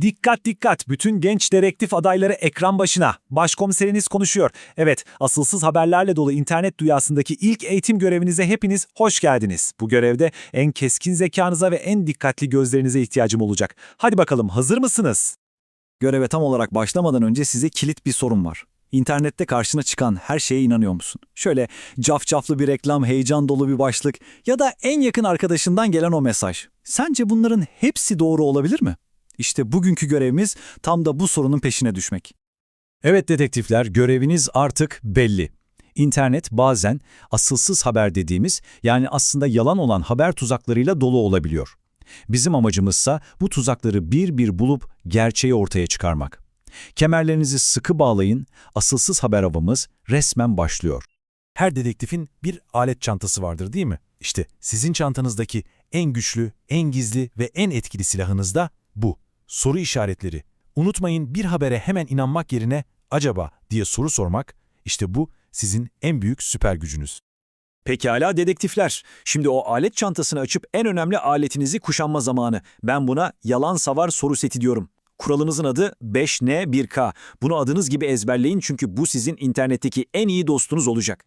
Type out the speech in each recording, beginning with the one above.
Dikkat dikkat bütün genç dedektif adayları ekran başına. Başkomiseriniz konuşuyor. Evet, asılsız haberlerle dolu internet dünyasındaki ilk eğitim görevinize hepiniz hoş geldiniz. Bu görevde en keskin zekanıza ve en dikkatli gözlerinize ihtiyacım olacak. Hadi bakalım hazır mısınız? Göreve tam olarak başlamadan önce size kilit bir sorun var. İnternette karşına çıkan her şeye inanıyor musun? Şöyle cafcaflı bir reklam, heyecan dolu bir başlık ya da en yakın arkadaşından gelen o mesaj. Sence bunların hepsi doğru olabilir mi? İşte bugünkü görevimiz tam da bu sorunun peşine düşmek. Evet dedektifler, göreviniz artık belli. İnternet bazen asılsız haber dediğimiz yani aslında yalan olan haber tuzaklarıyla dolu olabiliyor. Bizim amacımızsa bu tuzakları bir bir bulup gerçeği ortaya çıkarmak. Kemerlerinizi sıkı bağlayın, asılsız haber avımız resmen başlıyor. Her dedektifin bir alet çantası vardır değil mi? İşte sizin çantanızdaki en güçlü, en gizli ve en etkili silahınız da bu. Soru işaretleri. Unutmayın bir habere hemen inanmak yerine acaba diye soru sormak, işte bu sizin en büyük süper gücünüz. Pekala dedektifler. Şimdi o alet çantasını açıp en önemli aletinizi kuşanma zamanı. Ben buna yalan savar soru seti diyorum. Kuralınızın adı 5N1K. Bunu adınız gibi ezberleyin çünkü bu sizin internetteki en iyi dostunuz olacak.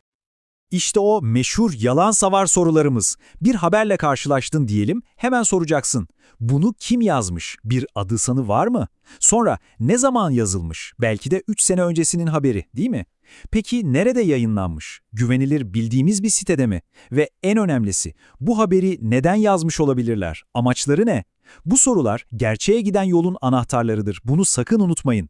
İşte o meşhur yalan savar sorularımız. Bir haberle karşılaştın diyelim, hemen soracaksın. Bunu kim yazmış? Bir adı sanı var mı? Sonra ne zaman yazılmış? Belki de 3 sene öncesinin haberi, değil mi? Peki nerede yayınlanmış? Güvenilir bildiğimiz bir sitede mi? Ve en önemlisi, bu haberi neden yazmış olabilirler? Amaçları ne? Bu sorular gerçeğe giden yolun anahtarlarıdır. Bunu sakın unutmayın.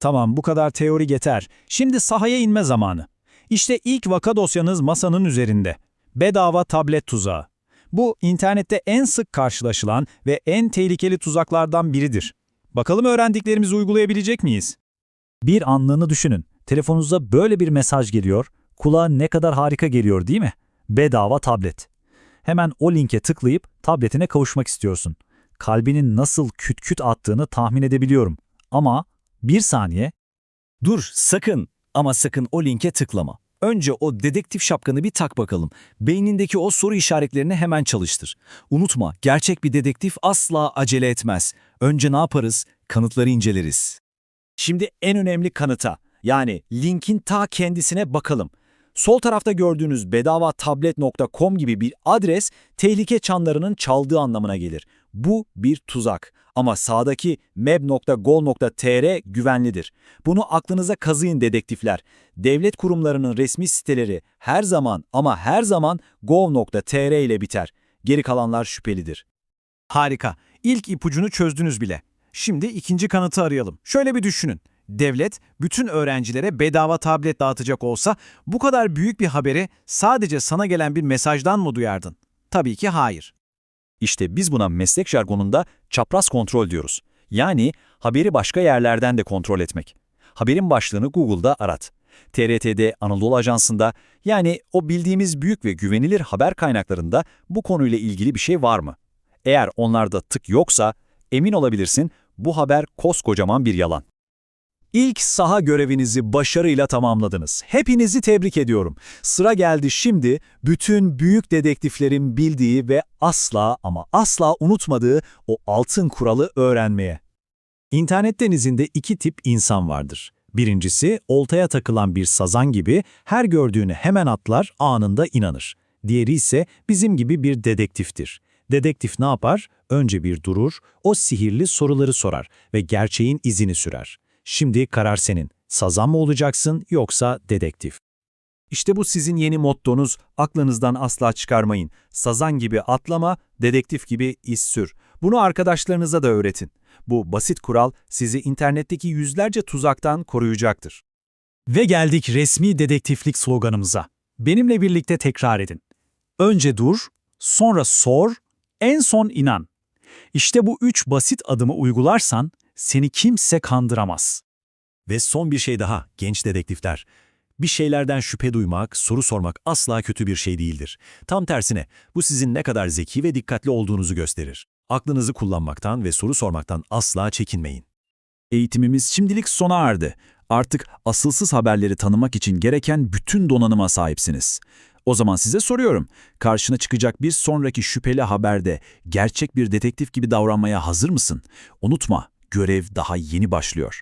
Tamam, bu kadar teori yeter. Şimdi sahaya inme zamanı. İşte ilk vaka dosyanız masanın üzerinde. Bedava tablet tuzağı. Bu internette en sık karşılaşılan ve en tehlikeli tuzaklardan biridir. Bakalım öğrendiklerimizi uygulayabilecek miyiz? Bir anlığını düşünün. Telefonunuza böyle bir mesaj geliyor. Kulağa ne kadar harika geliyor değil mi? Bedava tablet. Hemen o linke tıklayıp tabletine kavuşmak istiyorsun. Kalbinin nasıl küt küt attığını tahmin edebiliyorum. Ama bir saniye. Dur sakın ama sakın o linke tıklama. Önce o dedektif şapkanı bir tak bakalım. Beynindeki o soru işaretlerini hemen çalıştır. Unutma, gerçek bir dedektif asla acele etmez. Önce ne yaparız? Kanıtları inceleriz. Şimdi en önemli kanıta, yani linkin ta kendisine bakalım. Sol tarafta gördüğünüz bedavatablet.com gibi bir adres tehlike çanlarının çaldığı anlamına gelir. Bu bir tuzak. Ama sağdaki meb.gol.tr güvenlidir. Bunu aklınıza kazıyın dedektifler. Devlet kurumlarının resmi siteleri her zaman ama her zaman gov.tr ile biter. Geri kalanlar şüphelidir. Harika. İlk ipucunu çözdünüz bile. Şimdi ikinci kanıtı arayalım. Şöyle bir düşünün. Devlet bütün öğrencilere bedava tablet dağıtacak olsa bu kadar büyük bir haberi sadece sana gelen bir mesajdan mı duyardın? Tabii ki hayır. İşte biz buna meslek jargonunda çapraz kontrol diyoruz. Yani haberi başka yerlerden de kontrol etmek. Haberin başlığını Google'da arat. TRT'de, Anadolu Ajansı'nda yani o bildiğimiz büyük ve güvenilir haber kaynaklarında bu konuyla ilgili bir şey var mı? Eğer onlarda tık yoksa emin olabilirsin bu haber koskocaman bir yalan. İlk saha görevinizi başarıyla tamamladınız. Hepinizi tebrik ediyorum. Sıra geldi şimdi bütün büyük dedektiflerin bildiği ve asla ama asla unutmadığı o altın kuralı öğrenmeye. İnternet denizinde iki tip insan vardır. Birincisi oltaya takılan bir sazan gibi her gördüğünü hemen atlar, anında inanır. Diğeri ise bizim gibi bir dedektiftir. Dedektif ne yapar? Önce bir durur, o sihirli soruları sorar ve gerçeğin izini sürer. Şimdi karar senin. Sazan mı olacaksın yoksa dedektif? İşte bu sizin yeni mottonuz. Aklınızdan asla çıkarmayın. Sazan gibi atlama, dedektif gibi iz sür. Bunu arkadaşlarınıza da öğretin. Bu basit kural sizi internetteki yüzlerce tuzaktan koruyacaktır. Ve geldik resmi dedektiflik sloganımıza. Benimle birlikte tekrar edin. Önce dur, sonra sor, en son inan. İşte bu üç basit adımı uygularsan seni kimse kandıramaz. Ve son bir şey daha genç dedektifler. Bir şeylerden şüphe duymak, soru sormak asla kötü bir şey değildir. Tam tersine bu sizin ne kadar zeki ve dikkatli olduğunuzu gösterir. Aklınızı kullanmaktan ve soru sormaktan asla çekinmeyin. Eğitimimiz şimdilik sona erdi. Artık asılsız haberleri tanımak için gereken bütün donanıma sahipsiniz. O zaman size soruyorum. Karşına çıkacak bir sonraki şüpheli haberde gerçek bir dedektif gibi davranmaya hazır mısın? Unutma, Görev daha yeni başlıyor.